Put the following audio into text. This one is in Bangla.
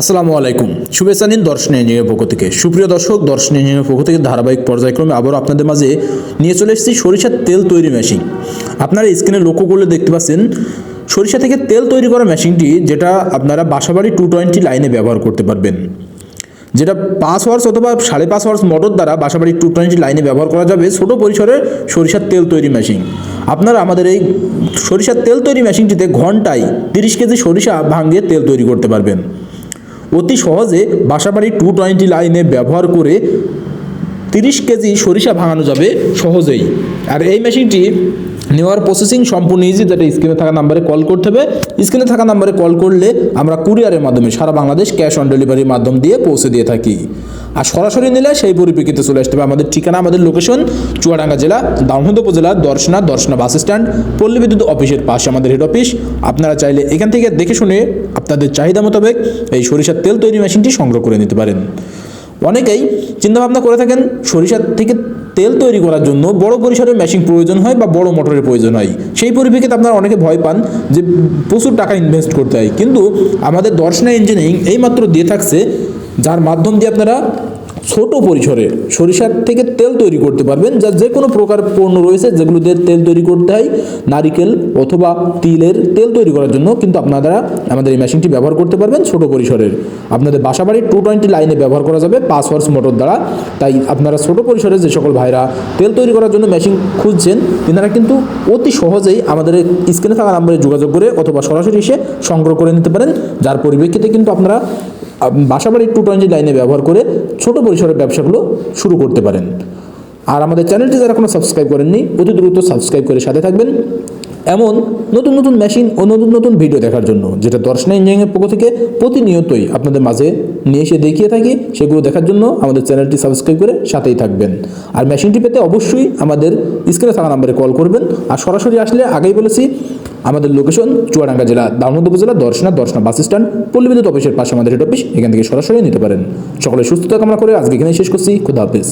আসসালামু আলাইকুম। শুভেচ্ছা নিন দর্শন ইঞ্জিনিয়ার পক্ষ থেকে। সুপ্রিয় দর্শক দর্শন ইঞ্জিনিয়ার পক্ষ থেকে ধারাবাহিক পর্যায়ক্রমে আবারও আপনাদের মাঝে নিয়ে চলে এসেছি সরিষার তেল তৈরি মেশিন আপনারা স্ক্রিনে লক্ষ্য করলে দেখতে পাচ্ছেন, সরিষা থেকে তেল তৈরি করা মেশিনটি যেটা আপনারা বাসাবাড়ি টু টোয়েন্টি লাইনে ব্যবহার করতে পারবেন। যেটা পাঁচ হওয়ার্স অথবা সাড়ে পাঁচ হওয়ার্স মোটর দ্বারা বাসাবাড়ি টু টোয়েন্টি লাইনে ব্যবহার করা যাবে ছোটো পরিসরে সরিষার তেল তৈরি মেশিন আপনারা আমাদের এই সরিষার তেল তৈরি মেশিনটিতে ঘন্টায় তিরিশ কেজি সরিষা ভাঙিয়ে তেল তৈরি করতে পারবেন। অতি সহজে বাসাবাড়ি টু টোয়েন্টি লাইনে ব্যবহার করে তিরিশ কেজি সরিষা ভাঙানো যাবে সহজেই। আর এই মেশিনটি নেওয়ার প্রসেসিং সম্পূর্ণ ইজি যেটা স্ক্রিনে থাকা নাম্বারে কল করতে হবে। স্ক্রিনে থাকা নাম্বারে কল করলে আমরা কুরিয়ারের মাধ্যমে সারা বাংলাদেশ ক্যাশ অন ডেলিভারির মাধ্যম দিয়ে পৌঁছে দিয়ে থাকি। আর সরাসরি নিলে সেই পরিপ্রেক্ষিতে চলে আসতে হবে আমাদের ঠিকানা, আমাদের লোকেশন চুয়াডাঙ্গা জেলা দামোহদ উপজেলা, দর্শনা দর্শনা বাস স্ট্যান্ড পল্লী বিদ্যুৎ অফিসের পাশে আমাদের হেড অফিস আপনারা চাইলে এখান থেকে দেখে শুনে আপনাদের চাহিদা মোতাবেক এই সরিষার তেল তৈরি মেশিনটি সংগ্রহ করে নিতে পারেন। অনেকেই চিন্তাভাবনা করে থাকেন, সরিষার থেকে তেল তৈরি করার জন্য বড় পরিসরের মেশিন প্রয়োজন হয় বা বড় মোটরের প্রয়োজন হয়। সেই পরিপ্রেক্ষিতে আপনারা অনেকে ভয় পান যে প্রচুর টাকা ইনভেস্ট করতে হয়। কিন্তু আমাদের দর্শনা ইঞ্জিনিয়ারিং এইমাত্র দিয়ে থাকছে, যার মাধ্যম দিয়ে আপনারা ছোট পরিসরে সরিষার থেকে তেল তৈরি করতে পারবেন, যা যে কোনো প্রকার পণ্য রয়েছে যেগুলো দিয়ে তেল তৈরি করতে হয়, নারিকেল অথবা তিলের তেল তৈরি করার জন্য কিন্তু আপনারা আমাদের এই মেশিনটি ব্যবহার করতে পারবেন ছোট পরিসরের। আপনাদের বাসাবাড়ির টু টোয়েন্টি লাইনে ব্যবহার করা যাবে পাঁচ হর্স মোটর দ্বারা। তাই আপনারা ছোট পরিসরে যে সকল ভাইরা তেল তৈরি করার জন্য মেশিন খুঁজছেন, তেনারা কিন্তু অতি সহজেই আমাদের স্ক্রিনে থাকা নাম্বারে যোগাযোগ করে অথবা সরাসরি এসে সংগ্রহ করে নিতে পারেন, যার পরিপ্রেক্ষিতে কিন্তু আপনারা বাসাবাড়ি টু টোয়েন্টি লাইনে ব্যবহার করে ছোট পরিসরের ব্যবসাগুলো শুরু করতে পারেন। আর আমাদের চ্যানেলটি যারা কোনো সাবস্ক্রাইব করেননি, অতি দ্রুত সাবস্ক্রাইব করে সাথে থাকবেন। এমন নতুন নতুন মেশিন ও নতুন নতুন ভিডিও দেখার জন্য, যেটা দর্শনা ইঞ্জিনিয়ারিংয়ের পক্ষ থেকে প্রতিনিয়তই আপনাদের মাঝে নিয়ে এসে দেখিয়ে থাকি, সেগুলো দেখার জন্য আমাদের চ্যানেলটি সাবস্ক্রাইব করে সাথেই থাকবেন। আর মেশিনটি পেতে অবশ্যই আমাদের স্ক্রিনে থাকা নাম্বারে কল করবেন, আর সরাসরি আসলে আগেই বলেছি, আমাদের লোকেশন চুয়াডাঙ্গা জেলা দামোদ উপজেলা, দর্শনা দর্শনা বাস স্ট্যান্ড পল্লী বিদ্যুৎ অফিসের পাশে আমাদের হেড অফিস এখান থেকে সরাসরি নিতে পারেন। সকলে সুস্থতা কামনা করে আজকে এখানে শেষ করছি, খুদা হাফিজ।